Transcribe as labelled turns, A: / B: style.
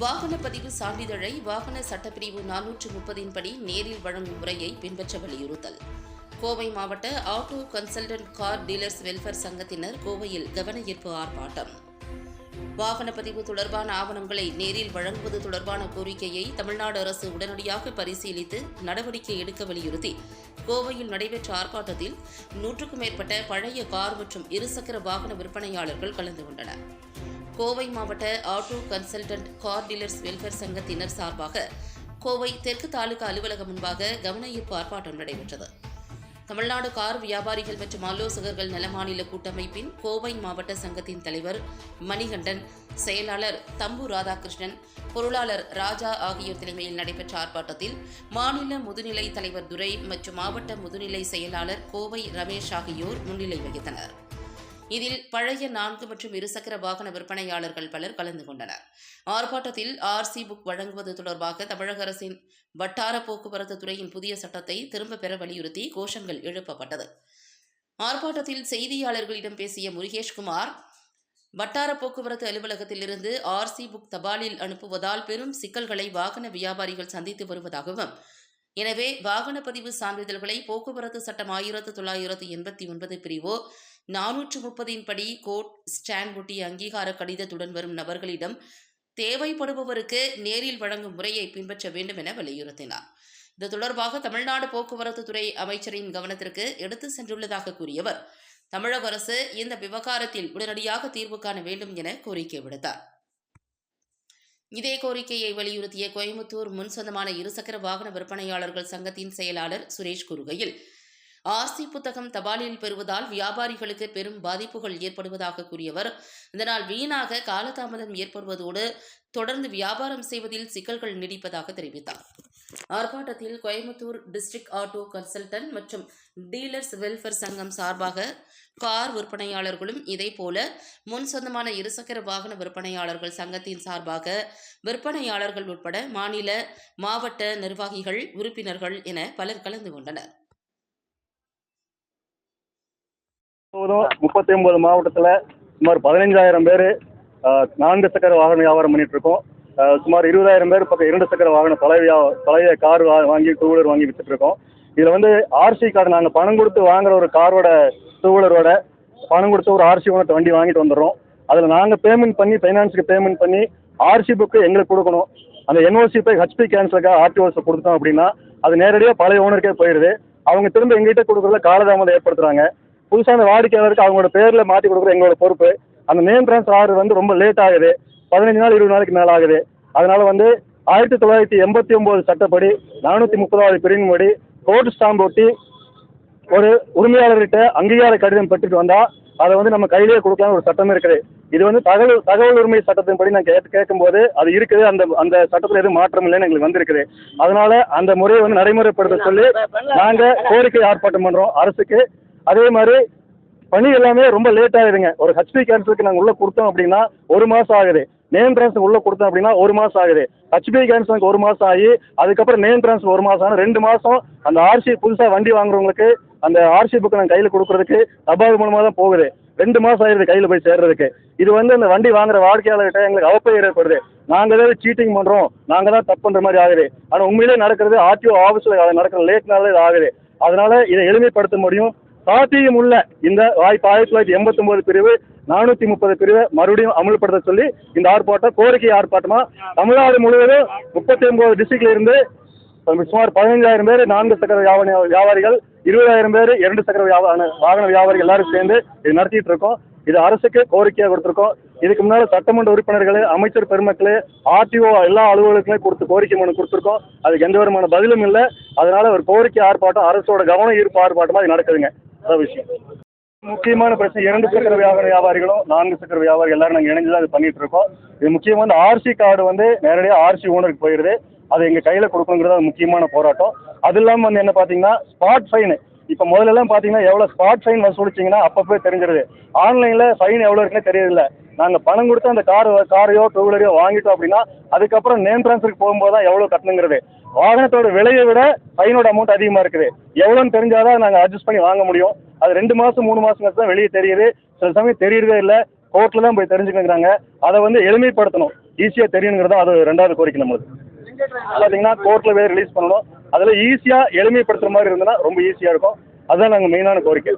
A: வாகன பதிவு சான்றிதழை வாகன சட்டப்பிரிவு நானூற்று முப்பதின் படி நேரில் வழங்கும் முறையை பின்பற்ற வலியுறுத்தல். கோவை மாவட்ட auto consultant car dealers welfare சங்கத்தினர் கோவையில் கவனஈர்ப்பு ஆர்ப்பாட்டம். வாகன பதிவு தொடர்பான ஆவணங்களை நேரில் வழங்குவது தொடர்பான கோரிக்கையை தமிழ்நாடு அரசு உடனடியாக பரிசீலித்து நடவடிக்கை எடுக்க வலியுறுத்தி கோவையில் நடைபெற்ற ஆர்ப்பாட்டத்தில் நூற்றுக்கும் மேற்பட்ட பழைய கார் மற்றும் இருசக்கர வாகன விற்பனையாளர்கள் கலந்து கொண்டனர். கோவை மாவட்ட auto consultant car dealers welfare சங்கத்தினர் சார்பாக கோவை தெற்கு தாலுகா அலுவலகம் முன்பாக கவன ஈர்ப்பு ஆர்ப்பாட்டம் நடைபெற்றது. தமிழ்நாடு கார் வியாபாரிகள் மற்றும் ஆலோசகர்கள் நலமாநில கூட்டமைப்பின் கோவை மாவட்ட சங்கத்தின் தலைவர் மணிகண்டன் செயலாளர் தம்பு ராதாகிருஷ்ணன் பொருளாளர் ராஜா ஆகியோர் தலைமையில் நடைபெற்ற ஆர்ப்பாட்டத்தில் மாநில முதுநிலை தலைவர் துரை மற்றும் மாவட்ட முதுநிலை செயலாளர் கோவை ரமேஷ் ஆகியோர் முன்னிலை வகித்தனர். இதில் பழைய நான்கு மற்றும் இருசக்கர வாகன விற்பனையாளர்கள் பலர் கலந்து கொண்டனர். ஆர்ப்பாட்டத்தில் ஆர்சி புக் வழங்குவது தொடர்பாக தமிழக அரசின் வட்டார போக்குவரத்து துறையின் புதிய சட்டத்தை திரும்பப் பெற வலியுறுத்தி கோஷங்கள் எழுப்பப்பட்டது. ஆர்ப்பாட்டத்தில் செய்தியாளர்களிடம் பேசிய முருகேஷ்குமார் வட்டார போக்குவரத்து அலுவலகத்திலிருந்து ஆர்சி புக் தபாலில் அனுப்புவதால் பெரும் சிக்கல்களை வாகன வியாபாரிகள் சந்தித்து வருவதாகவும் எனவே வாகன பதிவு சான்றிதழ்களை போக்குவரத்து சட்டம் ஆயிரத்து தொள்ளாயிரத்து எண்பத்தி ஒன்பது பிரிவோ நானூற்று முப்பதின் படி கோட் ஸ்டாண்ட் ஒட்டி அங்கீகார கடிதத்துடன் வரும் நபர்களிடம் தேவைப்படுபவருக்கு நேரில் வழங்கும் முறையை பின்பற்ற வேண்டும் என வலியுறுத்தினார். இது தொடர்பாக தமிழ்நாடு போக்குவரத்து துறை அமைச்சரின் கவனத்திற்கு எடுத்து சென்றுள்ளதாக கூறியவர் தமிழக அரசு இந்த விவகாரத்தில் உடனடியாக தீர்வு காண வேண்டும் என கோரிக்கை விடுத்தார். இதே கோரிக்கையை வலியுறுத்திய கோயம்புத்தூர் முன் சொந்தமான இருசக்கர வாகன விற்பனையாளர்கள் சங்கத்தின் செயலாளர் சுரேஷ் கூறுகையில் ஆர்சி புத்தகம் தபாலில் பெறுவதால் வியாபாரிகளுக்கு பெரும் பாதிப்புகள் ஏற்படுவதாக கூறியவர். இதனால் வீணாக காலதாமதம் ஏற்படுவதோடு தொடர்ந்து வியாபாரம் செய்வதில் சிக்கல்கள் நீடிப்பதாக தெரிவித்தார். ஆர்ப்பாட்டத்தில் கோயம்புத்தூர் டிஸ்ட்ரிக்ட் ஆட்டோ கன்சல்டன்ட் மற்றும் டீலர்ஸ் வெல்ஃபேர் சங்கம் சார்பாக கார் விற்பனையாளர்களும் இதேபோல முன் சொந்தமான இருசக்கர வாகன விற்பனையாளர்கள் சங்கத்தின் சார்பாக விற்பனையாளர்கள் உட்பட மாநில மாவட்ட நிர்வாகிகள் உறுப்பினர்கள் என பலர் கலந்து கொண்டனர்.
B: முப்பத்தி ஒன்பது மாவட்டத்தில் சுமார் பதினஞ்சாயிரம் பேர் நான்கு சக்கர வாகன வியாபாரம் பண்ணிட்டு இருக்கோம் சுமார் இருபதாயிரம் பேர் பக்கம் இரண்டு சக்கர வாகன தொலைவியா தொலைவிய கார் வா- வாங்கி டூ வீலர் வாங்கி வித்துட்டு இருக்கோம் இதில் வந்து ஆர்சி கார்டு நாங்கள் பணம் கொடுத்து வாங்குற ஒரு காரோட டூ வீலரோட பணம் கொடுத்து ஒரு ஆர்சி ஓனர்ட்ட வண்டி வாங்கிட்டு வந்துடுறோம். அதில் நாங்கள் பேமெண்ட் பண்ணி ஃபைனான்ஸுக்கு பேமெண்ட் பண்ணி ஆர்சி புக்கு எங்களுக்கு கொடுக்கணும். அந்த என்ஓசி போய் ஹெச்பி கேன்சலுக்காக ஆர்டிஓஸில் கொடுத்தோம் அப்படின்னா அது நேரடியாக பழைய ஓனருக்கே போயிடுது. அவங்க திரும்ப எங்ககிட்ட கொடுக்குறதுல காலதாமதம் ஏற்படுத்துறாங்க. புதுசாக அந்த வாடிக்கையாளருக்கு அவங்களோட பேரில் மாற்றி கொடுக்குற எங்களோட பொறுப்பு. அந்த நேம் ட்ரான்ஸ்ஃபர் ஆர்டர் வந்து ரொம்ப லேட் ஆகுது. பதினஞ்சு நாள் இருபது நாளைக்கு மேலே ஆகுது. அதனால வந்து ஆயிரத்தி தொள்ளாயிரத்தி எண்பத்தி ஒம்பது சட்டப்படி நானூற்றி முப்பதாவது பிரிவின்படி கோர்ட் ஸ்டாம்ப் ஒட்டி ஒரு உரிமையாளர்கிட்ட அங்கீகார கடிதம் பெற்றுட்டு வந்தா அதை வந்து நம்ம கையிலேயே கொடுக்கலாம் ஒரு சட்டம் இருக்குது. இது வந்து தகவல் தகவல் உரிமை சட்டத்தின்படி நான் கேட்டு கேட்கும்போது அது இருக்குது. அந்த அந்த சட்டத்தில் எதுவும் மாற்றம் இல்லைன்னு எங்களுக்கு வந்திருக்குது. அதனால அந்த முறையை வந்து நடைமுறைப்படுத்த சொல்லி நாங்கள் கோரிக்கை ஆர்ப்பாட்டம் பண்ணுறோம் அரசுக்கு. அதே மாதிரி பணி எல்லாமே ரொம்ப லேட் ஆகுதுங்க ஒரு ஹெச்பி கேன்சருக்கு நாங்கள் உள்ள கொடுத்தோம் அப்படின்னா ஒரு மாதம் ஆகுது. நேம் ட்ரான்ஸ்ஃபர் உள்ள கொடுத்தோம் அப்படின்னா ஒரு மாதம் ஆகுது. ஹெச்பி கேன்சருக்கு ஒரு மாதம் ஆகி அதுக்கப்புறம் நேம் ட்ரான்ஸ்ஃபர் ஒரு மாதம் ஆனால் ரெண்டு மாதம் அந்த ஆர்சி புதுசாக வண்டி வாங்குறவங்களுக்கு அந்த ஆர்சி புக்கை நாங்கள் கையில் கொடுக்குறதுக்கு தபால் மூலமாக தான் போகுது. ரெண்டு மாதம் ஆயிடுது கையில் போய் சேர்றதுக்கு. இது வந்து அந்த வண்டி வாங்குற வாடிக்கையாளர்கிட்ட எங்களுக்கு அவப்பை ஏற்படுது. நாங்கள் ஏதாவது சீட்டிங் பண்ணுறோம் நாங்கள் தான் தப்புன்ற மாதிரி ஆகுது. ஆனால் உண்மையிலே நடக்கிறது ஆர்டிஓ ஆஃபீஸில் நடக்கிற லேட்னால இது ஆகுது. அதனால இதை எளிமைப்படுத்த முடியும். சாத்தியம் உள்ள இந்த வாய்ப்பு ஆயிரத்தி தொள்ளாயிரத்தி எண்பத்தொன்பது பிரிவு நானூற்றி முப்பது பிரிவை மறுபடியும் அமல்படுத்த சொல்லி இந்த ஆர்ப்பாட்டம் கோரிக்கை ஆர்ப்பாட்டமாக தமிழ்நாடு முழுவதும் முப்பத்தி ஒன்பது டிஸ்ட்ரிக்ட்ல இருந்து சுமார் பதினஞ்சாயிரம் பேர் நான்கு சக்கர வியாபாரிகள் இருபதாயிரம் பேர் இரண்டு சக்கர வியாபார வாகன வியாபாரிகள் எல்லாரும் சேர்ந்து இது நடத்திட்டு இருக்கோம். இது அரசுக்கு கோரிக்கையாக கொடுத்துருக்கோம். இதுக்கு முன்னால் சட்டமன்ற உறுப்பினர்கள் அமைச்சர் பெருமக்கள் ஆர்டிஓ எல்லா அலுவலர்களுமே கொடுத்து கோரிக்கை மனு கொடுத்துருக்கோம். அதுக்கு எந்த விதமான பதிலும் இல்லை. அதனால ஒரு கோரிக்கை ஆர்ப்பாட்டம் அரசோட கவன ஈர்ப்பு ஆர்ப்பாட்டமாக அது நடக்குதுங்க. அதான் விஷயம். முக்கியமான பிரச்சனை இரண்டு சக்கர வியாபார வியாபாரிகளும் நான்கு சக்கர வியாபாரி எல்லாரும் நாங்கள் இணைஞ்சு தான் அது பண்ணிட்டு இருக்கோம். இது முக்கியமாக ஆர்சி கார்டு வந்து நேரடியாக ஆர்சி ஓனருக்கு போயிடுது அது எங்கள் கையில் கொடுக்கணுங்கிறது அது முக்கியமான போராட்டம். அது இல்லாமல் வந்து என்ன பார்த்தீங்கன்னா ஸ்பாட் ஃபைனு இப்போ முதல்லலாம் பார்த்தீங்கன்னா எவ்வளோ ஸ்பாட் ஃபைன் வசூலிச்சிங்கன்னா அப்பப்போ தெரிஞ்சிருது. ஆன்லைனில் ஃபைன் எவ்வளோ இருக்குன்னு தெரியல நாங்கள் பணம் கொடுத்து அந்த கார் காரையோ டூ வீலரையோ வாங்கிட்டோம் அப்படின்னா அதுக்கப்புறம் நேம் ட்ரான்ஸ்ஃபருக்கு போகும்போது தான் எவ்வளோ கட்டணுங்கிறது. வாகனத்தோட விலையை விட ஃபைனோட அமௌண்ட் அதிகமாக இருக்குது. எவ்வளோன்னு தெரிஞ்சாதான் நாங்கள் அட்ஜஸ்ட் பண்ணி வாங்க முடியும். அது ரெண்டு மாதம் மூணு மாதம் தான் வெளியே தெரியுது. சில சமயம் தெரியறதே இல்லை. கோர்ட்டில் தான் போய் தெரிஞ்சுக்கங்கிறாங்க அதை வந்து எளிமைப்படுத்தணும். ஈஸியாக தெரியணுங்கிறது தான் அது ரெண்டாவது கோரிக்கை நம்மளுக்கு. பார்த்தீங்கன்னா கோர்ட்டில் போய் ரிலீஸ் பண்ணணும். அதில் ஈஸியாக எளிமைப்படுத்துகிற மாதிரி இருந்ததுன்னா ரொம்ப ஈஸியாக இருக்கும். அதுதான் நாங்கள் மெயினான கோரிக்கை.